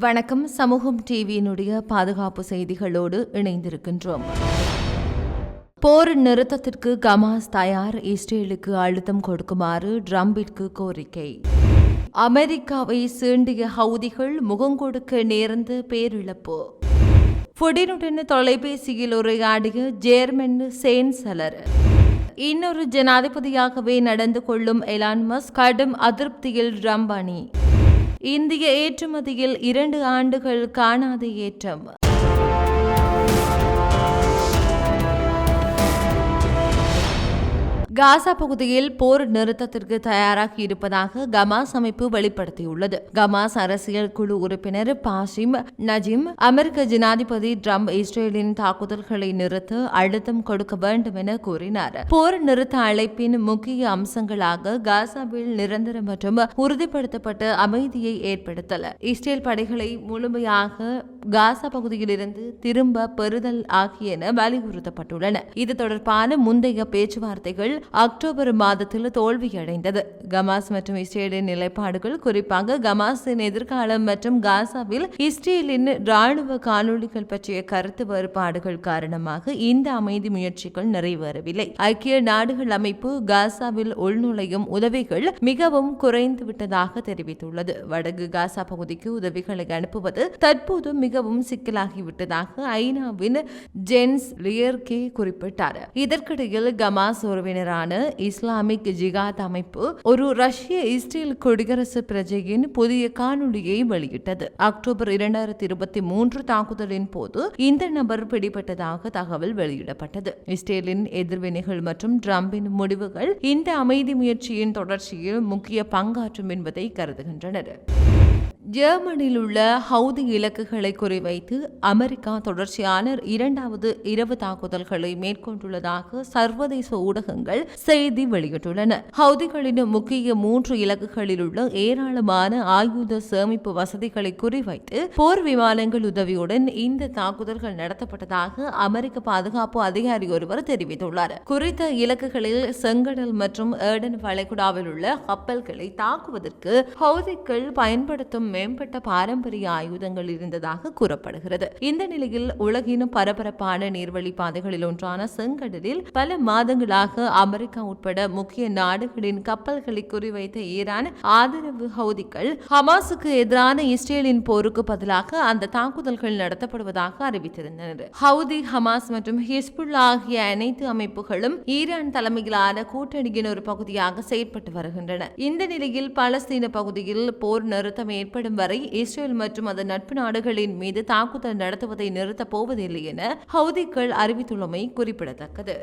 வணக்கம். சமூகம் டிவியினுடைய பாதுகாப்பு செய்திகளோடு இணைந்திருக்கின்றோம். போர் நிறுத்தத்திற்கு கமாஸ் தயார். இஸ்ரேலுக்கு அழுத்தம் கொடுக்குமாறு ட்ரம்பிற்கு கோரிக்கை. அமெரிக்காவை சீண்டிய ஹவுதிகள் முகங்கொடுக்க நேர்ந்த பேரிழப்பு. புடினுடன் தொலைபேசியில் உரையாடிய ஜேர்மன் சேன்சலர். இன்னொரு ஜனாதிபதியாகவே நடந்து கொள்ளும் எலான் மஸ்க் கடும் அதிருப்தியில் ட்ரம்ப் அணி. இந்திய ஏற்றுமதியில் இரண்டு ஆண்டுகள் காணாத ஏற்றம். காசா பகுதியில் போர் நிறுத்தத்திற்கு தயாராகி இருப்பதாக கமாஸ் அமைப்பு வெளிப்படுத்தியுள்ளது. கமாஸ் அரசியல் குழு உறுப்பினர் பாசிம் நஜிம் அமெரிக்க ஜனாதிபதி ட்ரம்ப் இஸ்ரேலின் தாக்குதல்களை நிறுத்த அழுத்தம் கொடுக்க வேண்டும் என கூறினார். போர் நிறுத்த அழைப்பின் முக்கிய அம்சங்களாக காசாவில் நிரந்தர மற்றும் உறுதிப்படுத்தப்பட்ட அமைதியை ஏற்படுத்தல். இஸ்ரேல் படைகளை முழுமையாக காசா பகுதியிலிருந்து திரும்ப பெறுதல் ஆகியன வலியுறுத்தப்பட்டுள்ளன. இது தொடர்பான முந்தைய பேச்சுவார்த்தைகள் அக்டோபர் மாதத்தில் தோல்வியடைந்தது. கமாஸ் மற்றும் இஸ்ரேலின் நிலைப்பாடுகள் குறிப்பாக கமாஸின் எதிர்காலம் மற்றும் காசாவில் இஸ்ரேலின் ராணுவ காணொலிகள் பற்றிய கருத்து வேறுபாடுகள் காரணமாக இந்த அமைதி முயற்சிகள் நிறைவேறவில்லை. ஐக்கிய நாடுகள் அமைப்பு காசாவில் உள்நுழையும் உதவிகள் மிகவும் குறைந்து விட்டதாக தெரிவித்துள்ளது. வடக்கு காசா பகுதிக்கு உதவிகளை அனுப்புவது தற்போது மிகவும் சிக்கலாகிவிட்டதாக ஐநாவின் ஜென்ஸ் லியர்கே குறிப்பிட்டார். இதற்கிடையில் கமாஸ் உறவினரான இஸ்லாமிக் ஜிகாத் அமைப்பு ஒரு ரஷ்ய இஸ்ரேல் குடியரசு பிரஜையின் புதிய காணொலியை வெளியிட்டது. அக்டோபர் இரண்டாயிரத்தி இருபத்தி மூன்று தாக்குதலின் போது இந்த நபர் பிடிபட்டதாக தகவல் வெளியிடப்பட்டது. இஸ்ரேலின் எதிர்வினைகள் மற்றும் ட்ரம்பின் முடிவுகள் இந்த அமைதி முயற்சியின் தொடர்ச்சியில் முக்கிய பங்காற்றும் என்பதை கருதுகின்றனர். ஜெர்மனியில் உள்ள ஹவுதி இலக்குகளை குறிவைத்து அமெரிக்கா தொடர்ச்சியான இரண்டாவது இரவு தாக்குதல்களை மேற்கொண்டுள்ளதாக சர்வதேச ஊடகங்கள் செய்தி வெளியிட்டுள்ளன. ஹவுதிகளின் முக்கிய மூன்று இலக்குகளில் உள்ள ஏராளமான ஆயுத சேமிப்பு வசதிகளை குறிவைத்து போர் விமானங்கள் உதவியுடன் இந்த தாக்குதல்கள் நடத்தப்பட்டதாக அமெரிக்க பாதுகாப்பு அதிகாரி ஒருவர் தெரிவித்துள்ளார். குறித்த இலக்குகளில் செங்கடல் மற்றும் ஏடன் வளைகுடாவில் உள்ள கப்பல்களை தாக்குவதற்கு ஹவுதிகள் பயன்படுத்தும் மேம்பட்ட பாரம்பரிய ஆயுதங்கள் இருந்ததாக கூறப்படுகிறது. இந்த நிலையில் உலகின் பரபரப்பான நீர்வழி பாதைகளில் ஒன்றான செங்கடலில் பல மாதங்களாக அமெரிக்கா உட்பட முக்கிய நாடுகளின் கப்பல்களை குறிவைத்த ஈரான் ஆதரவு ஹவுதிகள் ஹமாஸுக்கு எதிரான இஸ்ரேலின் போருக்கு பதிலாக அந்த தாக்குதல்கள் நடத்தப்படுவதாக அறிவித்திருந்தனர். ஹவுதி ஹமாஸ் மற்றும் ஹிஸ்புல்லா ஆகிய அனைத்து அமைப்புகளும் ஈரான் தலைமையிலான கூட்டணியின் ஒரு பகுதியாக செயற்பட்டு வருகின்றன. இந்த நிலையில் பலஸ்தீன பகுதியில் போர் நிறுத்தம் ஏற்படும் வரை இஸ்ரேல் மற்றும் அதன் நட்பு நாடுகளின் மீது தாக்குதல் நடத்துவதை நிறுத்தப் போவதில்லை என ஹவுதிக்கள் அறிவித்துள்ளமை குறிப்பிடத்தக்கது.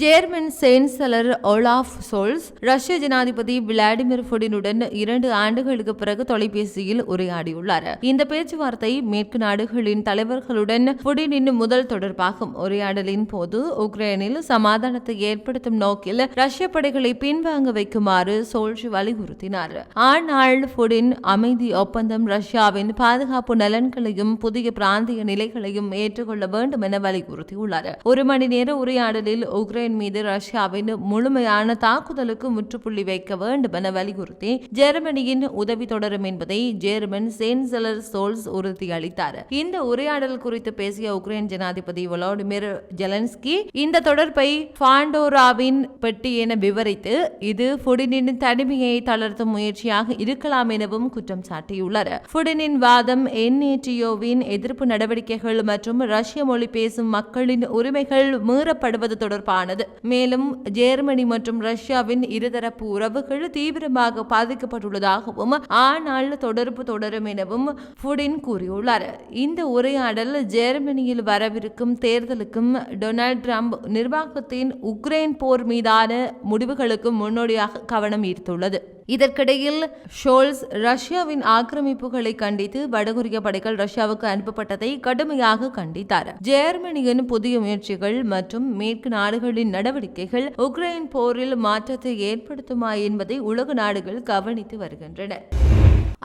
ஜேர்மன் சேன்சலர் ஒலாஃப் சோல்ஸ் ரஷ்ய ஜனாதிபதி விளாடிமிர் புடினுடன் இரண்டு ஆண்டுகளுக்கு பிறகு தொலைபேசியில் உரையாடியுள்ளார். இந்த பேச்சுவார்த்தை மேற்கு நாடுகளின் தலைவர்களுடன் புடினின் முதல் தொடர்பாகும். உரையாடலின் போது உக்ரைனில் சமாதானத்தை ஏற்படுத்தும் நோக்கில் ரஷ்ய படைகளை பின்வாங்க வைக்குமாறு சோல்ஸ் வலியுறுத்தினார். ஆனால் புடின் அமைதி ஒப்பந்தம் ரஷ்யாவின் பாதுகாப்பு நலன்களையும் புதிய பிராந்திய நிலைகளையும் ஏற்றுக்கொள்ள வேண்டும் என வலியுறுத்தியுள்ளார். ஒரு மணி நேர உரையாடலில் உக்ரைன் உக்ரைன் மீது ரஷ்யாவின் முழுமையான தாக்குதலுக்கு முற்றுப்புள்ளி வைக்க வேண்டும் என வலியுறுத்தி ஜெர்மனியின் உதவி தொடரும் என்பதை ஜெர்மன் சேன்சலர் சோல்ஸ் உறுதியளித்தார். இந்த உரையாடல் குறித்து பேசிய உக்ரைன் ஜனாதிபதி வளோடிமிர் ஜெலன்ஸ்கி இந்த தொடர்பை பாண்டோராவின் பெட்டி என விவரித்து இது புடினின் தனிமையை தளர்த்தும் முயற்சியாக இருக்கலாம் எனவும் குற்றம் சாட்டியுள்ளார். புடினின் வாதம் என்ஏடிஓவின் எதிர்ப்பு நடவடிக்கைகள் மற்றும் ரஷ்ய மொழி பேசும் மக்களின் உரிமைகள் மீறப்படுவது தொடர்பான ஆனது மேலும் ஜெர்மனி மற்றும் ரஷ்யாவின் இருதரப்பு உறவுகள் தீவிரமாக பாதிக்கப்பட்டுள்ளதாகவும் ஆனால் தொடர்பு தொடரும் எனவும் புடின் கூறியுள்ளார். இந்த உரையாடல் ஜெர்மனியில் வரவிருக்கும் தேர்தலுக்கும் டொனால்ட் ட்ரம்ப் நிர்வாகத்தின் உக்ரைன் போர் மீதான முடிவுகளுக்கும் முன்னோடியாக கவனம் ஈர்த்துள்ளது. இதற்கிடையில் ஷோல்ஸ் ரஷ்யாவின் ஆக்கிரமிப்புகளை கண்டித்து வடகொரிய படைகள் ரஷ்யாவுக்கு அனுப்பப்பட்டதை கடுமையாக கண்டித்தார். ஜெர்மனியின் புதிய முயற்சிகள் மற்றும் மேற்கு நாடுகளின் நடவடிக்கைகள் உக்ரைன் போரில் மாற்றத்தை ஏற்படுத்துமா என்பதை உலக நாடுகள் கவனித்து வருகின்றன.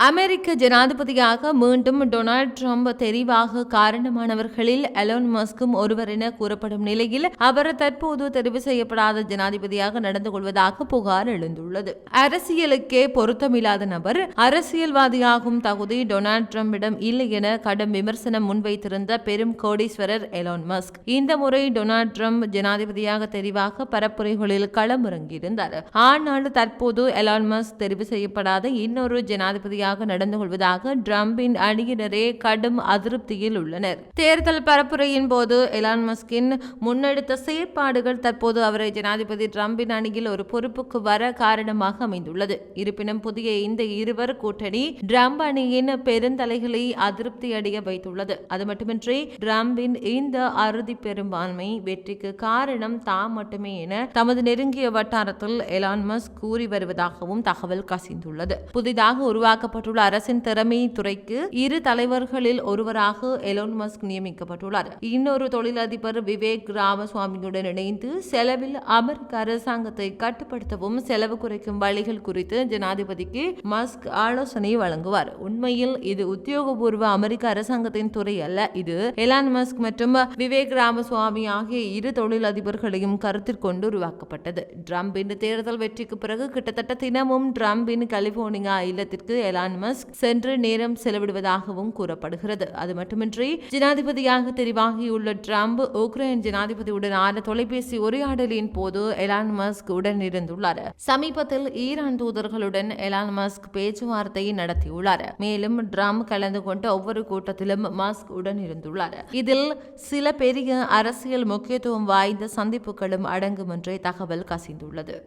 அமெரிக்க ஜனாதிபதியாக மீண்டும் டொனால்ட் ட்ரம்ப் தெரிவாக காரணமானவர்களில் எலோன் மஸ்கும் ஒருவர் என கூறப்படும் நிலையில் அவர் தற்போது தெரிவு செய்யப்படாத ஜனாதிபதியாக நடந்து கொள்வதாக புகார் எழுந்துள்ளது. அரசியலுக்கே பொருத்தமில்லாத நபர் அரசியல்வாதியாகும் தகுதி டொனால்ட் ட்ரம்பிடம் இல்லை என கடும் விமர்சனம் முன்வைத்திருந்த பெரும் கோடீஸ்வரர் எலோன் மஸ்க். இந்த முறை டொனால்ட் ட்ரம்ப் ஜனாதிபதியாக தெரிவாக பரப்புரைகளில் களமிறங்கியிருந்தார். ஆனால் தற்போது எலான் மஸ்க் தெரிவு செய்யப்படாத இன்னொரு ஜனாதிபதியாக நடந்து கொள்வதாக டிரம்பின் அணியினரே கடும் அதிருப்தியில் உள்ளனர். தேர்தல் பரப்புரையின் போது எலான் மஸ்கின் முன்னெடுத்த செயற்பாடுகள் தற்போது அவரை ஜனாதிபதி டிரம்பின் அணியில் ஒரு பொறுப்புக்கு வர காரணமாக அமைந்துள்ளது. இருப்பினும் புதிய இந்த இருவர் கூட்டணி டிரம்ப் அணியின் பெருந்தலைகளை அதிருப்தி அடைய வைத்துள்ளது. அது மட்டுமின்றி டிரம்பின் இந்த அறுதி பெரும்பான்மை வெற்றிக்கு காரணம் தாம் மட்டுமே என தமது நெருங்கிய வட்டாரத்தில் எலான் மஸ்க் கூறி வருவதாகவும் தகவல் கசிந்துள்ளது. புதிதாக உருவாக்கப்பட்ட நியமிக்கப்பட்டுள்ள அரசின் திறமை துறைக்கு இரு தலைவர்களில் ஒருவராக எலோன் மஸ்க் நியமிக்கப்பட்டுள்ளார். இன்னொரு தொழிலதிபர் விவேக் ராமசுவாமியுடன் இணைந்து செலவில் அமெரிக்க அரசாங்கத்தை கட்டுப்படுத்தவும் செலவு குறைக்கும் வழிகள் குறித்து ஜனாதிபதிக்கு மஸ்க் ஆலோசனை வழங்குவார். உண்மையில் இது உத்தியோகபூர்வ அமெரிக்க அரசாங்கத்தின் துறை அல்ல. இது எலான் மஸ்க் மற்றும் விவேக் ராமசுவாமி ஆகிய இரு தொழிலதிபர்களையும் கருத்தில் கொண்டு உருவாக்கப்பட்டது. ட்ரம்பின் தேர்தல் வெற்றிக்கு பிறகு கிட்டத்தட்ட தினமும் ட்ரம்பின் கலிபோர்னியா இல்லத்திற்கு எலான் மஸ்க் சென்று நேரம் செலவிடுவதாகவும் கூறப்படுகிறது. அது மட்டுமின்றி ஜனாதிபதியாக தெரிவாகியுள்ள ட்ரம்ப் உக்ரைன் ஜனாதிபதியுடனான தொலைபேசி உரையாடலின் போது எலான் மஸ்க் உடன் இருந்துள்ளார் சமீபத்தில் ஈரான் தூதர்களுடன் எலான் மஸ்க் பேச்சுவார்த்தை நடத்தியுள்ளார். மேலும் டிரம்ப் கலந்து கொண்ட ஒவ்வொரு கூட்டத்திலும் மஸ்க் உடன் இருந்துள்ளார் இதில் சில பெரிய அரசியல் முக்கியத்துவம் வாய்ந்த சந்திப்புகளும் அடங்கும் என்றே தகவல் கசிந்துள்ளது.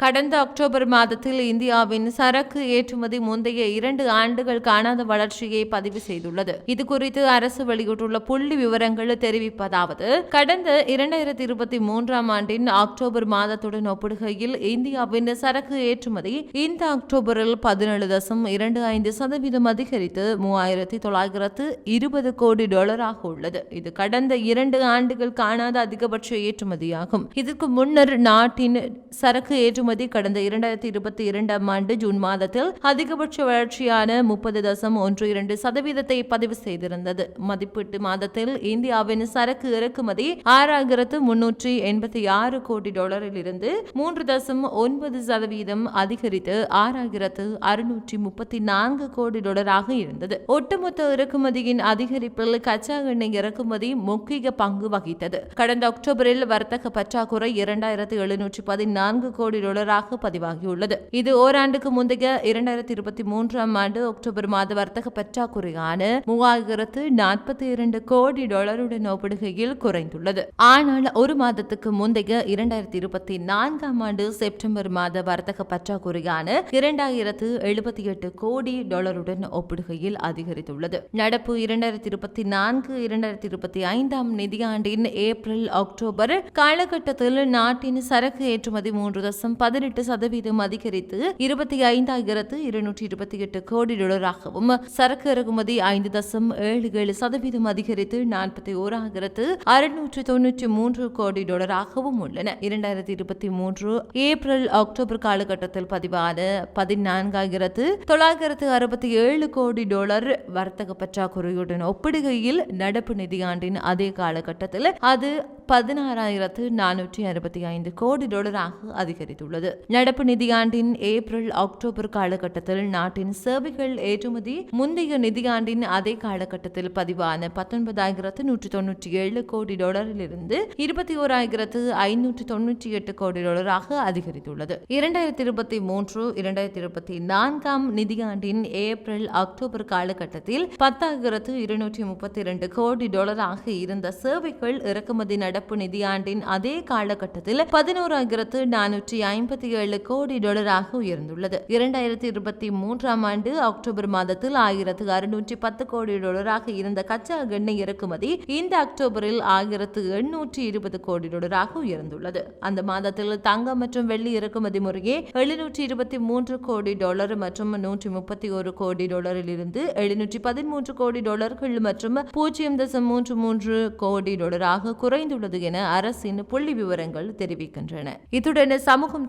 கடந்த அக்டோபர் மாதத்தில் இந்தியாவின் சரக்கு ஏற்றுமதி முந்தைய இரண்டு ஆண்டுகள் காணாத வளர்ச்சியை பதிவு செய்துள்ளது. இது குறித்து அரசு வெளியிட்டுள்ள புள்ளி விவரங்கள் தெரிவிப்பதாவது கடந்த இரண்டாயிரத்தி இருபத்தி மூன்றாம் ஆண்டின் அக்டோபர் மாதத்துடன் ஒப்பிடுகையில் இந்தியாவின் சரக்கு ஏற்றுமதி இந்த அக்டோபரில் பதினேழு தசம் இரண்டு ஐந்து சதவீதம் அதிகரித்து மூவாயிரத்தி தொள்ளாயிரத்து இருபது கோடி டாலராக உள்ளது. இது கடந்த இரண்டு ஆண்டுகள் காணாத அதிகபட்ச ஏற்றுமதியாகும். இதற்கு முன்னர் நாட்டின் சரக்கு ஏற்றுமதி கடந்த இரண்டாயிரத்தி இருபத்தி இரண்டாம் ஆண்டு ஜூன் மாதத்தில் அதிகபட்ச வளர்ச்சியான முப்பது தசம் ஒன்று இரண்டு சதவீதத்தை பதிவு செய்திருந்தது. மதிப்பீட்டு மாதத்தில் இந்தியாவின் சரக்கு இறக்குமதி ஆறாயிரத்து முன்னூற்றி எண்பத்தி ஆறு கோடி டாலரில் இருந்து மூன்று தசம் ஒன்பது சதவீதம் அதிகரித்து ஆறாயிரத்து அறுநூற்றி முப்பத்தி நான்கு கோடி டாலராக இருந்தது. ஒட்டுமொத்த இறக்குமதியின் அதிகரிப்பில் கச்சா எண்ணெய் இறக்குமதி முக்கிய பங்கு வகித்தது. கடந்த அக்டோபரில் வர்த்தக பற்றாக்குறை இரண்டாயிரத்து எழுநூற்றி பதினான்கு கோடி டாலர் டாலராக பதிவாகியுள்ளது. இது ஓராண்டுக்கு முந்தைய இரண்டாயிரத்தி இருபத்தி மூன்றாம் ஆண்டு அக்டோபர் மாத வர்த்தக பற்றாக்குறையான மூவாயிரத்து நாற்பத்தி இரண்டு கோடி டாலருடன் ஒப்பிடுகையில் குறைந்துள்ளது. ஆனால் ஒரு மாதத்துக்கு முந்தைய இரண்டாயிரத்தி இருபத்தி நான்காம் ஆண்டு செப்டம்பர் மாத வர்த்தக பற்றாக்குறையான இரண்டாயிரத்து எழுபத்தி எட்டு கோடி டாலருடன் ஒப்பிடுகையில் அதிகரித்துள்ளது. நடப்பு இரண்டாயிரத்தி இருபத்தி நான்கு இரண்டாயிரத்தி இருபத்தி ஐந்தாம் நிதியாண்டின் ஏப்ரல் அக்டோபர் காலகட்டத்தில் நாட்டின் சரக்கு ஏற்றுமதி மூன்று தசம் பதினெட்டு சதவீதம் அதிகரித்து இருபத்தி ஐந்தாயிரத்து இருநூற்றி இருபத்தி எட்டு கோடி டாலராகவும் சரக்கு இறக்குமதி ஐந்து தசம் ஏழு ஏழு சதவீதம் அதிகரித்து நாற்பத்தி ஓராயிரத்து அறுநூற்று தொன்னூற்றி மூன்று கோடி டாலராகவும் உள்ளன. இரண்டாயிரத்தி இருபத்தி மூன்று ஏப்ரல் அக்டோபர் காலகட்டத்தில் பதிவான பதினான்காயிரத்து தொள்ளாயிரத்து அறுபத்தி ஏழு கோடி டாலர் வர்த்தக பற்றாக்குறையுடன் ஒப்பிடுகையில் நடப்பு நிதியாண்டின் அதே காலகட்டத்தில் அது பதினாறாயிரத்து நானூற்றி அறுபத்தி ஐந்து கோடி டாலராக அதிகரித்துள்ளது. நடப்பு நிதியாண்டின் ஏப்ரல் அக்டோபர் காலகட்டத்தில் நாட்டின் சேவைகள் ஏற்றுமதி முந்தைய நிதியாண்டின் அதே காலகட்டத்தில் பதிவான பத்தொன்பதாயிரத்து நூற்றி தொன்னூற்றி ஏழு கோடி டாலரிலிருந்து இருபத்தி ஓராயிரத்து ஐநூற்றி தொன்னூற்றி எட்டு கோடி டாலராக அதிகரித்துள்ளது. இரண்டாயிரத்தி இருபத்தி மூன்று இரண்டாயிரத்தி இருபத்தி நான்காம் நிதியாண்டின் ஏப்ரல் அக்டோபர் காலகட்டத்தில் பத்தாயிரத்து இருநூற்றி முப்பத்தி இரண்டு கோடி டாலராக இருந்த சேவைகள் இறக்குமதி நடப்பு நிதியாண்டின் அதே காலகட்டத்தில் பதினோராயிரத்து நானூற்றி ஐம்பத்தி ஏழு கோடி டாலராக உயர்ந்துள்ளது. இரண்டாயிரத்தி இருபத்தி மூன்றாம் ஆண்டு அக்டோபர் மாதத்தில் ஆயிரத்து அறுநூற்றி பத்து கோடி டாலராக இருந்த கச்சா எண்ணெய் இறக்குமதி இந்த அக்டோபரில் ஆயிரத்து எண்ணூற்றி இருபது கோடி டாலராக உயர்ந்துள்ளது. அந்த மாதத்தில் தங்கம் மற்றும் வெள்ளி இறக்குமதி முறையே எழுநூற்றி இருபத்தி மூன்று கோடி டாலர் மற்றும் நூற்றி முப்பத்தி ஒரு கோடி டாலரில் இருந்து எழுநூற்றி பதிமூன்று கோடி டாலர்கள் மற்றும் பூஜ்ஜியம் தசம் மூன்று மூன்று கோடி டாலராக குறைந்துள்ளது என அரசின் புள்ளி விவரங்கள் தெரிவிக்கின்றன. இத்துடன் சமூகம்